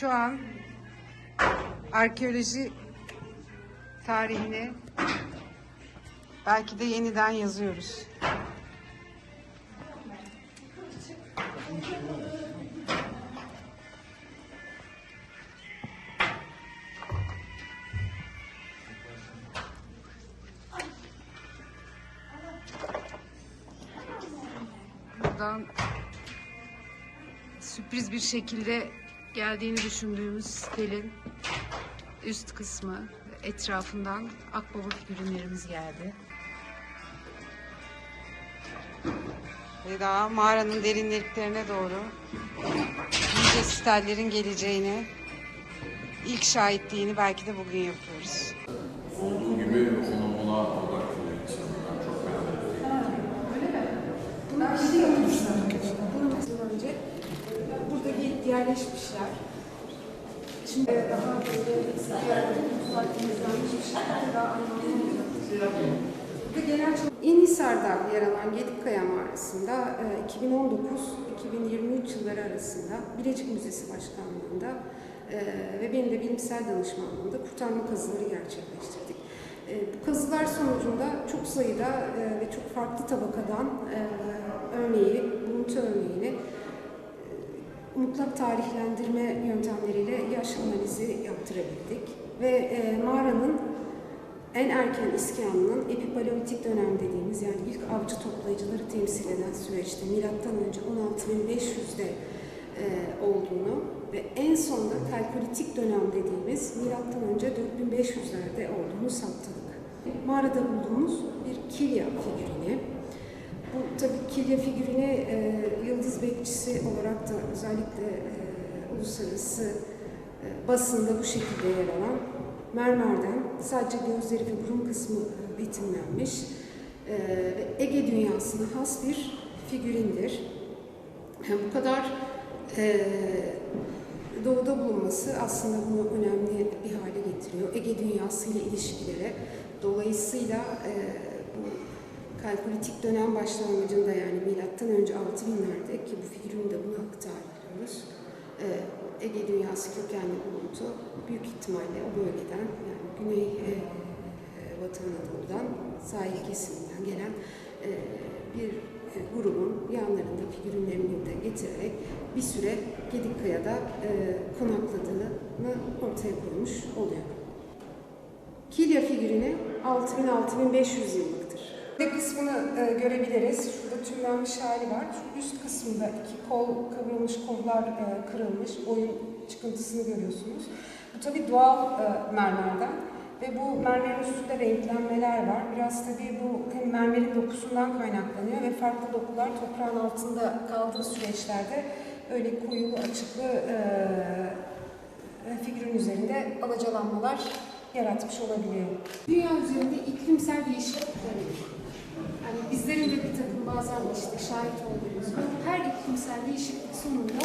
Şu an arkeoloji tarihini belki de yeniden yazıyoruz. Buradan sürpriz bir şekilde geldiğini düşündüğümüz sitenin üst kısmı etrafından akbaba figürlerimiz geldi. Ve daha mağaranın derinliklerine doğru nice stellerin geleceğini, ilk şahitliğini belki de bugün yapıyoruz. Olduğu gibi konumuna odaklanıyor yerleşmişler. Şimdi daha böyle. Burada genel çalış- Yenihisar'da yer alan Gedikkaya Mağarası'nda e, 2019-2023 yılları arasında Bilecik Müzesi Başkanlığı'nda e, ve benim de bilimsel danışmanlığımda kurtarma kazıları gerçekleştirdik. E, Bu kazılar sonucunda çok sayıda e, ve çok farklı tabakadan e, örneği, buluntu örneğini e, mutlak tarihlendirme yöntemleriyle yaş analizi yaptırabildik. Ve e, mağaranın en erken iskanının epipaleolitik dönem dediğimiz yani ilk avcı toplayıcıları temsil eden süreçte milattan önce 16.500'de e, olduğunu ve en sonunda kalkolitik dönem dediğimiz milattan önce 4500'lerde olduğunu saptadık. Mağarada bulduğumuz bir kilya figürünü. Bu tabii kilya figürüne e, yıldız bekçisi olarak da özellikle e, uluslararası e, basında bu şekilde yer alan mermerden sadece gözleri ve burun kısmı betimlenmiş e, Ege dünyasına has bir figürindir. Yani bu kadar e, doğuda bulunması aslında bunu önemli bir hale getiriyor. Ege dünyası ile ilişkilere. Dolayısıyla e, bu kalkolitik dönem başlangıcında yani milattan önce 6000'lerde ki bu figürün de buna aktarıyoruz. E, Ege dünyası kökenli buluntu büyük ihtimalle o bölgeden yani Güney e, e, Batı Anadolu'dan sahil kesiminden gelen e, bir e, grubun yanlarında figürünlerini de getirerek bir süre Gedikkaya'da e, konakladığını ortaya koymuş oluyor. Kilya figürünü 6000-6500 yıllıktır. Bir kısmını e, görebiliriz. Şurada tümlenmiş hali var. Şu üst kısmında iki kol kıvrılmış, kollar e, kırılmış, boyun çıkıntısını görüyorsunuz. Bu tabii doğal e, mermerden ve bu mermerin üstünde renklenmeler var. Biraz tabii bu hem mermerin dokusundan kaynaklanıyor ve farklı dokular toprağın altında kaldığı süreçlerde öyle koyulu, açıklı e, e, figürün üzerinde alacalanmalar yaratmış olabiliyor. Dünya üzerinde iklimsel değişiklikler var. Yani bizlerin de bir takım bazen işte şahit olduğumuz her iklimsel değişiklik sonunda